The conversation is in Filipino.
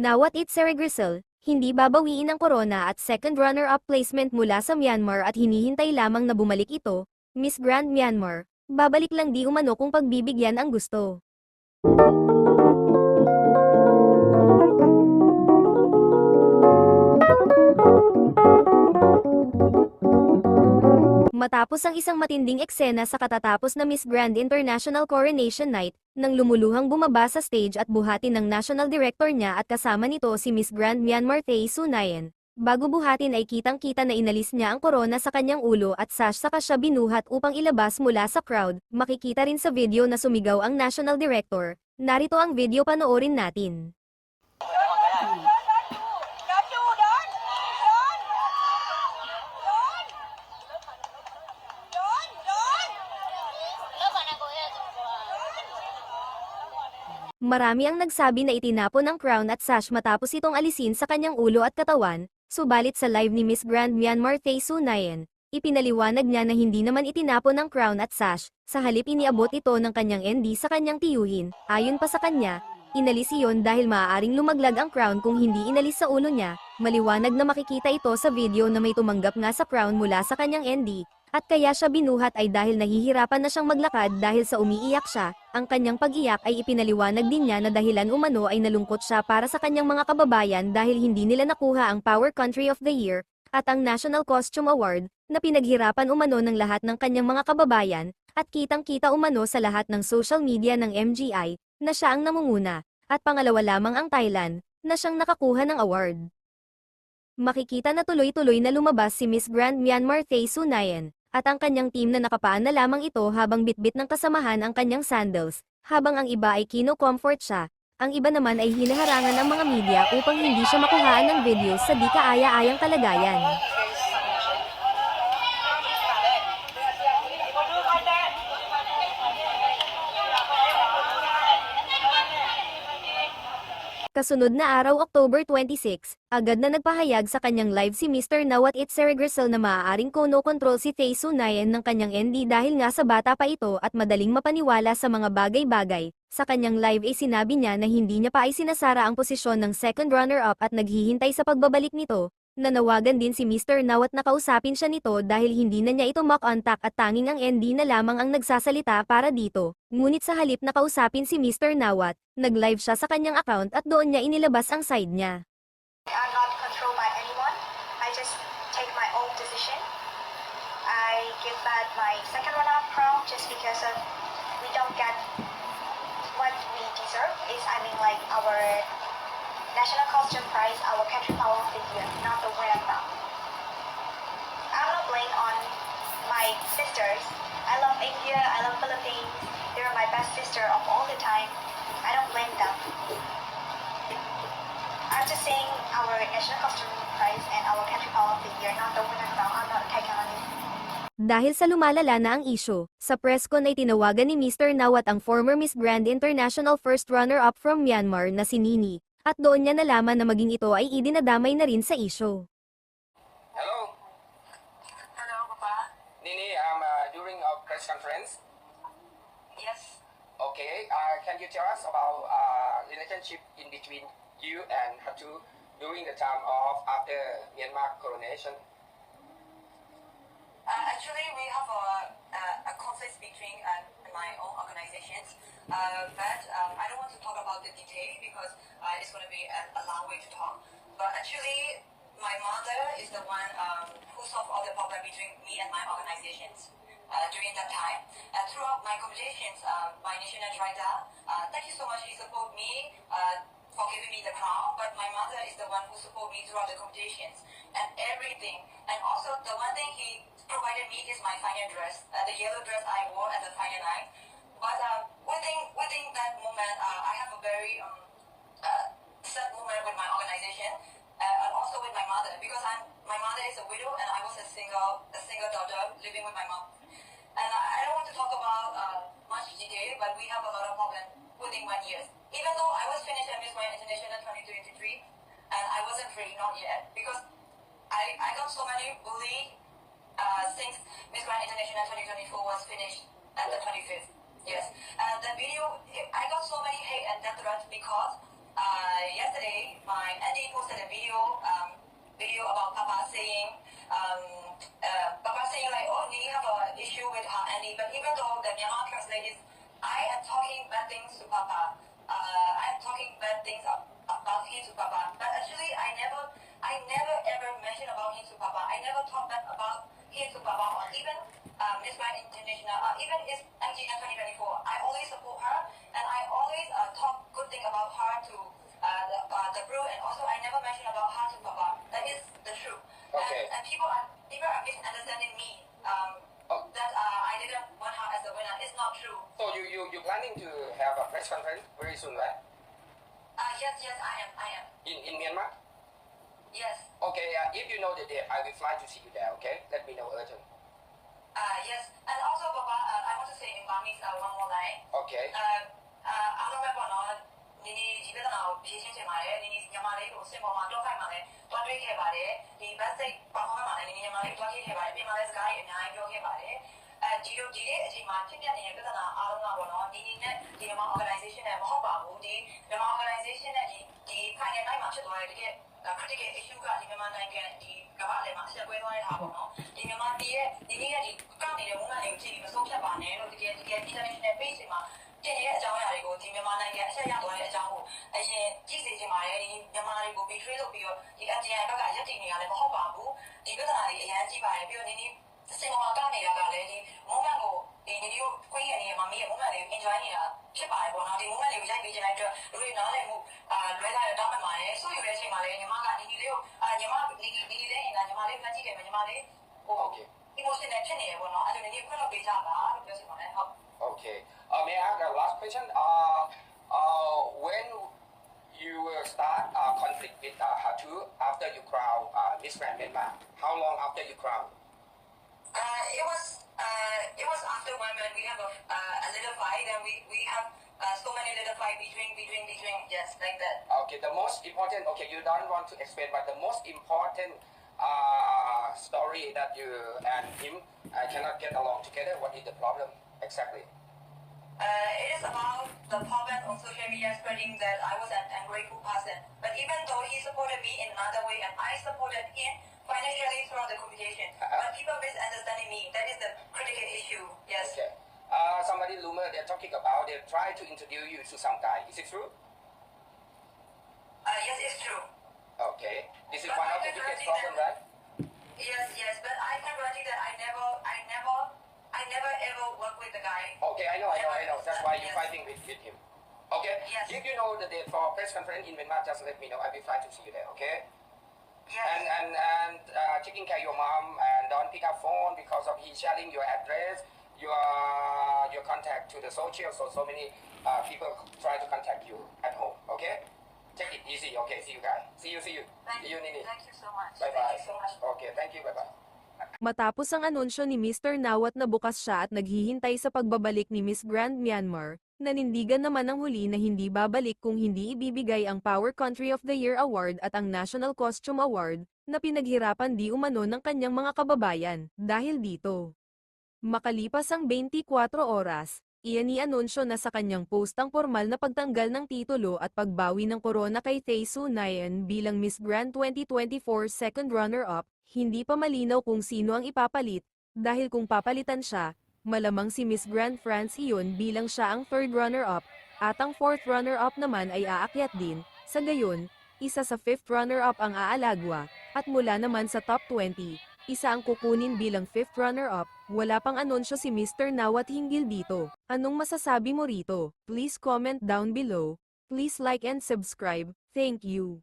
Nawat Itzere Grisel, hindi babawiin ang corona at second runner-up placement mula sa Myanmar at hinihintay lamang na bumalik ito, Miss Grand Myanmar, babalik lang di umano kung pagbibigyan ang gusto. Matapos ang isang matinding eksena sa katatapos na Miss Grand International Coronation Night, nang lumuluhang bumaba sa stage at buhatin ng national director niya at kasama nito si Miss Grand Myanmar Thay Sunayan. Bago buhatin ay kitang-kita na inalis niya ang korona sa kanyang ulo at sash saka siya binuhat upang ilabas mula sa crowd. Makikita rin sa video na sumigaw ang national director. Narito ang video panoorin natin. Marami ang nagsabi na itinapon ang crown at sash matapos itong alisin sa kanyang ulo at katawan, subalit sa live ni Miss Grand Myanmar Thay Sunayan, ipinaliwanag niya na hindi naman itinapon ang crown at sash, sa halip iniabot ito ng kanyang ND sa kanyang tiyuhin, ayon pa sa kanya, inalis iyon dahil maaaring lumaglag ang crown kung hindi inalis sa ulo niya, maliwanag na makikita ito sa video na may tumanggap nga sa crown mula sa kanyang ND, at kaya siya binuhat ay dahil nahihirapan na siyang maglakad dahil sa umiiyak siya, ang kanyang pag-iyak ay ipinaliwanag din niya na dahilan umano ay nalungkot siya para sa kanyang mga kababayan dahil hindi nila nakuha ang Power Country of the Year, at ang National Costume Award, na pinaghirapan umano ng lahat ng kanyang mga kababayan, at kitang-kita umano sa lahat ng social media ng MGI, na siya ang namunguna, at pangalawa lamang ang Thailand, na siyang nakakuha ng award. Makikita na tuloy-tuloy na lumabas si Miss Grand Myanmar Thay Sunayan, at ang kanyang team na nakapaan na lamang ito habang bitbit ng kasamahan ang kanyang sandals, habang ang iba ay kino-comfort siya, ang iba naman ay hinaharangan ng mga media upang hindi siya makuhaan ng videos sa di kaaya-ayang kalagayan. Kasunod na araw October 26, agad na nagpahayag sa kanyang live si Mr. Nawat Itzere Grisel na maaaring kono-control si Thay Sunayan ng kanyang ND dahil nga sa bata pa ito at madaling mapaniwala sa mga bagay-bagay. Sa kanyang live ay sinabi niya na hindi niya pa ay sinasara ang posisyon ng second runner-up at naghihintay sa pagbabalik nito. Nanawagan din si Mr. Nawat na kausapin siya nito dahil hindi na niya ito mock-contact at tanging ang ND na lamang ang nagsasalita para dito. Ngunit sa halip na kausapin si Mr. Nawat, nag-live siya sa kanyang account at doon niya inilabas ang side niya. I'm not controlled by anyone. I just take my own decision. I give back my second runner-up crown just because of we don't get what we deserve. Is I mean like our national costume prize, our country power year, not the winner crown. I'm not blame on my sisters. I love India. I love Philippines. They're my best sister of all the time. I don't blame them. I'm just saying our national costume prize and our country power year, not the winner crown. I'm not taking on it. Dahil sa lumalala na ang isyo, sa press con ay tinawagan ni Mr. Nawat ang former Miss Grand International first runner-up from Myanmar na si Nini, at doon niya nalaman na maging ito ay idinadamay na rin sa isyo. Hello, Hello, Papa. Nini. Um, uh, during our press conference, Yes. okay. Uh, can you tell us about uh, relationship in between you and Hatu during the time of after Myanmar coronation? Uh, actually, we have a, a, a conflict between uh, my own organizations, uh, but um, I don't want to talk about the detail because uh, it's going to be a, a long way to talk. But actually, my mother is the one um, who solved all the problem between me and my organizations uh, during that time. Uh, throughout my competitions, uh, my national director, uh, thank you so much. He supported me. Uh, for giving me the crown, but my mother is the one who supported me throughout the competitions and everything. And also, the one thing he provided me is my final dress, uh, the yellow dress I wore at the final night. But uh, within within that moment, uh, I have a very um, uh, sad moment with my organization uh, and also with my mother because I'm my mother is a widow and I was a single a single daughter living with my mom. And I I don't want to talk about uh, much detail, but we have a lot of problems within one year. Even though I was finished at Miss Grand International 2023, and I wasn't free, not yet, because I, I got so many bully uh, since Miss Grand International 2024 was finished at the 25th. Yes. Uh, the video, I got so many hate and death threats because uh, yesterday, my Andy posted a video, um, video about Papa saying, um, uh, Papa saying like, oh, we have an issue with her Andy, but even though the Myanmar translate I am talking bad things to Papa. Uh, I'm talking bad things ab- about him to Papa, but actually I never, I never ever mentioned about him to Papa. I never talked bad about him to Papa or even um, Miss Grand International, or even is MGN 2024. I always support her and I always uh, talk good thing about her to uh, the, uh, the brew and also I never mention about her to Papa. That is the truth. Okay. And, and people are people are misunderstanding me. Um, Oh. that uh, I didn't want her as a winner. It's not true. So you you you planning to have a press conference very soon, right? Uh, yes, yes, I am. I am. In in Myanmar. Yes. Okay. Uh, if you know the date, I will fly to see you there. Okay. Let me know urgent. Uh, yes. And also, Papa, uh, I want to say in Burmese uh, one more line. Okay. အဲအာအားလုံးပဲပေါ့နော်နီနီဒီပြဿနာကိုဖြေရှင်းချင်ပါတယ်နီနီညမလေးကိုစင်ပေါ်မှာတော့ဖိုက်မှာလည်းတွားတွေ့ခဲ့ပါတယ်ဒီဘတ်စိတ်ပါဖောင်းမှာလည်းနီနီညမလေးတွားခဲ့ခဲ့ပါတယ်ပြင်မာလေးစကားကြီးအများကြီးပြောခဲ့ပါတယ်အဲ ဒီလိုဒီနေ့အချိန်မှာဖြစ်ပျက်နေတဲ့ပြဿနာအားလုံးကပေါ့နော်နီနီနဲ့ဒီမြန်မာ organization နဲ့မဟုတ်ပါဘူးဒီမြန်မာ organization နဲ့ဒီဒီ final night မှာဖြစ်သွားတဲ့တကယ် critical issue ကဒီမြန်မာနိုင်ငံဒီကမ္ဘာလည်းမှာဆက်ပွဲသွားတဲ့ဟာပေါ့နော်ဒီမြန်မာပြည်ရဲ့ဒီနေ့ကဒီကောက်နေတဲ့ moment တွေကိုကြည့်ပြီးမဆုံးဖြတ်ပါနဲ့လို့တကယ်တကယ် international page တွေမှာတင်နေတဲ့အကြောင်းအရာတွေကိုဒီမြန်မာနိုင်ငံအဆက်ရသွားတဲ့အကြောင်းကိုအရင်ကြည့်စေချင်ပါတယ်ဒီမြန်မာတွေကို betray လုပ်ပြီးတော့ဒီ ATN ဘက်ကရက်တည်နေရလည်းမဟုတ်ပါဘူးဒီပြဿနာတွေအရင်ကြည့်ပါတယ်ပြီးတော့ဒီနေ့ စင်ပေါ်ကနေတာကလည်းဒီ moment ကိုဒီဒီကိုခွင့်ရနေမှာမီးရဲ့ moment လေးကို enjoy နေတာဖြစ်ပါတယ်ပေါ့နော်ဒီ moment လေးကိုရိုက်ပေးချင်တဲ့အတွက်လူတွေနားလည်မှုအာလွဲလာရတောင်းပန်ပါတယ်ဆိုယူတဲ့အချိန်မှာလည်းညီမကဒီဒီလေးကိုအာညီမဒီဒီဒီလေးရင်ကညီမလေးဖတ်ကြည့်တယ်ညီမလေးဟို Okay. emotional ဖြစ်နေရပေါ့နော်အဲ့ဒါလည်းဒီခွင့်လို့ပေးကြပါလို့ပြောချင်ပါတယ်ဟုတ် Okay. Uh, may I ask a last question? Uh, uh, when you will start uh, conflict with uh, Hatu after you crown uh, Miss Grand Myanmar? How long after you crown? Have a, uh, a little fight and we we have uh, so many little fight between between between yes like that. Okay, the most important, okay, you don't want to explain, but the most important uh, story that you and him uh, cannot get along together, what is the problem exactly? Uh, it is about the problem on social media spreading that I was an ungrateful person. But even though he supported me in another way and I supported him financially throughout the competition, but people misunderstanding me. That is the critical issue. Yes. Okay. Uh, somebody rumor they're talking about they try to introduce you to some guy. Is it true? Uh, yes, it's true. Okay. This is But one I of the biggest problem, right? Yes, yes. But I can guarantee that I never, I never, I never ever work with the guy. Okay, I know, I know, I know. That's why you're Yes. fighting with, with him. Okay? Yes. If you know the date for press conference in Myanmar, just let me know. I'll be fly to see you there, okay? Yes. And and and uh, taking care of your mom and don't pick up phone because of he sharing your address, your your contact to the social. So so many uh, people try to contact you at home. Okay? Take it easy. Okay. See you guys. See you. See you. Thank See you, Nini. Thank you so much. Bye Thank bye. you so much. Okay. Thank you. Bye bye. Matapos ang anunsyo ni Mr. Nawat na bukas siya at naghihintay sa pagbabalik ni Miss Grand Myanmar, nanindigan naman ang huli na hindi babalik kung hindi ibibigay ang Power Country of the Year Award at ang National Costume Award, na pinaghirapan di umano ng kanyang mga kababayan, dahil dito. Makalipas ang 24 oras, iyan i-anunsyo na sa kanyang post ang formal na pagtanggal ng titulo at pagbawi ng korona kay Tae Sunayan bilang Miss Grand 2024 second runner-up, hindi pa malinaw kung sino ang ipapalit, dahil kung papalitan siya, malamang si Miss Grand France iyon bilang siya ang third runner-up, at ang fourth runner-up naman ay aakyat din, sa gayon, isa sa fifth runner-up ang aalagwa, at mula naman sa top 20, isa ang kukunin bilang fifth runner-up, wala pang anunsyo si Mr. Nawat hinggil dito. Anong masasabi mo rito? Please comment down below. Please like and subscribe. Thank you.